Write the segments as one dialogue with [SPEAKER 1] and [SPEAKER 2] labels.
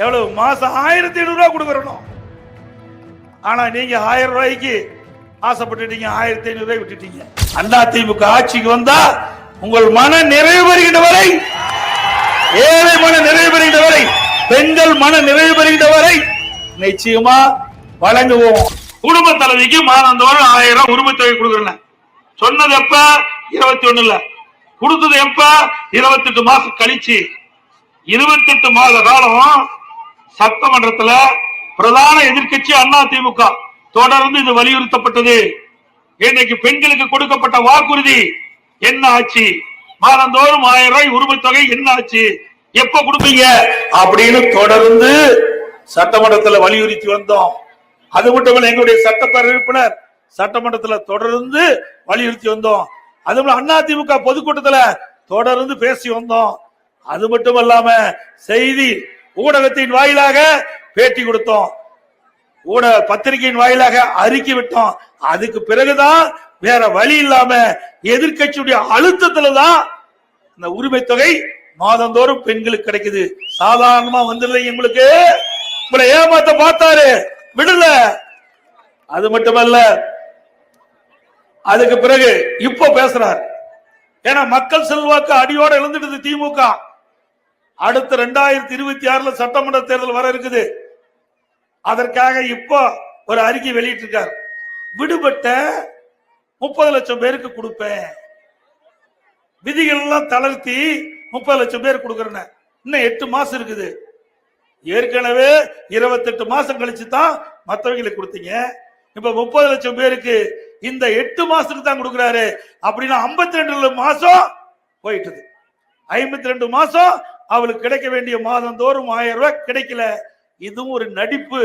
[SPEAKER 1] எவ்வளவு மாசம் ஆயிரத்தி ஐநூறுரூவா கொடுக்கறணும் ஆனா நீங்க ஆயிரம் ரூபாய்க்கு ஆசைப்பட்டுட்டீங்க ஆயிரத்தி ஐநூறு விட்டுட்டீங்க. அண்ணா திமுக ஆட்சிக்கு வந்தா உங்கள் மன நிறைவு பெறுகின்ற வரை ஏழை மன நிறைவு பெறுகின்ற வரை பெண்கள் மன நிறைவு பெறுகின்ற வரை நிச்சயமா வழங்குவோம். குடும்ப தலைவிக்கு மாதந்தோறும் ஆயிரம் உரிமை தொகை கொடுக்குறேன் சொன்னது எப்ப? இருபத்தி ஒண்ணுல கொடுத்தது எப்ப? இருபத்தி எட்டு மாசம் கழிச்சு. இருபத்தி எட்டு மாத காலம் சட்டமன்றத்துல பிரதான எதிர்க்கட்சி அண்ணா திமுக. தொடர்ந்து இது வலியுறுத்தப்பட்டது. இன்னைக்கு பெண்களுக்கு கொடுக்கப்பட்ட வாக்குறுதி என்ன ஆச்சு? மாதந்தோறும் ஆயிரம் ரூபாய் உரிமை தொகை என்ன ஆச்சு? எப்ப கொடுப்பீங்க? அப்படின்னு தொடர்ந்து சட்டமன்றத்துல வலியுறுத்தி வந்தோம். அது மட்டுமல்ல எங்களுடைய சட்டப்பேரவை உறுப்பினர் சட்டமன்றத்துல தொடர்ந்து வலியுறுத்தி வந்தோம். அது அண்ணா திமுக பொதுக்கூட்டத்துல தொடர்ந்து பேசி வந்தோம். அது மட்டும் இல்லாம செய்தி ஊடகத்தின் வாயிலாக பேட்டி கொடுத்தோம். ஊடக பத்திரிகையின் வாயிலாக அறிக்கை விட்டோம். அதுக்கு பிறகுதான் வேற வழி இல்லாம எதிர்க்கட்சியுடைய அழுத்தத்துல தான் இந்த உரிமை தொகை மாதந்தோறும் பெண்களுக்கு கிடைக்குது. சாதாரணமா வந்துடல எங்களுக்கு. உங்களை ஏமாத்த பார்த்தாரு. விடல. அது மட்டுமல்ல அதுக்கு பிறகு இப்ப பேசுறார். ஏன்னா மக்கள் செல்வாக்கு அடியோட இழந்துடுது திமுக. அடுத்த ரெண்டாயிரத்தி இருபத்தி ஆறுல சட்டமன்ற தேர்தல் வர இருக்குது. அதற்காக இப்போ ஒரு அறிக்கை வெளியிட்டிருக்கார். விடுபட்ட முப்பது லட்சம் பேருக்கு கொடுப்பேன். விதிகள் எல்லாம் தளர்த்தி முப்பது லட்சம் பேர் கொடுக்கறேன் இன்னும் எட்டு மாசம் இருக்குது. ஏற்கனவே இருபத்தெட்டு மாசம் கழிச்சு தான் மற்றவங்களுக்கு கொடுத்தீங்க. இப்ப முப்பது லட்சம் பேருக்கு இந்த எட்டு மாசத்துக்கு தான் கொடுக்குறாரு. அப்படின்னா ஐம்பத்தி ரெண்டு மாசம் போயிட்டுது. ஐம்பத்தி ரெண்டு மாசம் அவளுக்கு கிடைக்க வேண்டிய மாதம் தோறும் ஆயிரம் ரூபாய் கிடைக்கல. இதுவும் ஒரு நடிப்பு.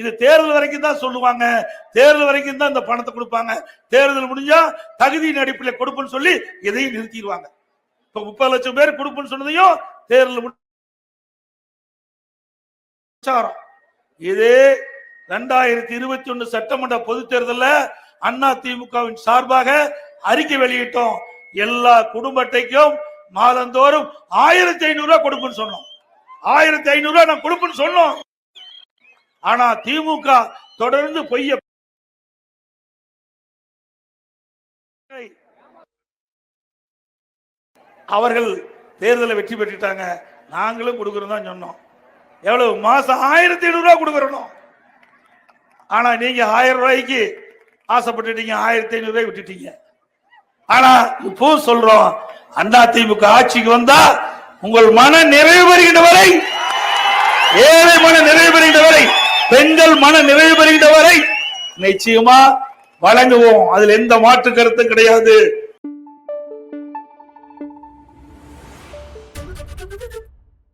[SPEAKER 1] இது தேர்தல் வரைக்கும் தான் சொல்லுவாங்க. தேர்தல் வரைக்கும் தான் இந்த பணத்தை கொடுப்பாங்க. தேர்தல் முடிஞ்சா தகுதியின் அடிப்படையில் கொடுப்புன்னு சொல்லி இதையும் நிறுத்திடுவாங்க. இப்ப முப்பது லட்சம் பேர் கொடுப்புன்னு சொன்னதையும் தேர்தல் பிரச்சாரம் இது ரெண்டாயிரத்தி இருபத்தி ஒண்ணு சட்டமன்ற பொது தேர்தலில் அண்ணா திமுகவின் சார்பாக அறிக்கை வெளியிட்டோம். எல்லா குடும்ப அட்டைக்கும் மாதந்தோறும் ஆயிரத்தி ஐநூறு ரூபாய் கொடுப்புன்னு சொன்னோம். ஆயிரத்தி ஐநூறு ரூபாய் நான் கொடுப்புன்னு சொன்னோம். ஆனா திமுக தொடர்ந்து பொய்ய அவர்கள் தேர்தலை வெற்றி பெற்றுட்டாங்க. நாங்களும் கொடுக்கறோம் தான் சொன்னோம். எவ்வளவு? மாசம் ஆயிரத்தி ஐநூறு ரூபாய் கொடுக்கறோம். ஆனா நீங்க ஆயிரம் ரூபாய்க்கு ஆசைப்பட்டுட்டீங்க ஆயிரத்தி ஐநூறு ரூபாய் விட்டுட்டீங்க. ஆனா இப்போ சொல்றோம் அண்ணா திமுக ஆட்சிக்கு வந்தா உங்கள் மன நிறைவு பெறுகின்ற வரை ஏழை மன நிறைவு பெறுகின்ற வரை பெண்கள் மன நிறைவு பெறுகின்ற வரை நிச்சயமா வழங்குவோம். அதுல எந்த மாற்று கருத்தும் கிடையாது.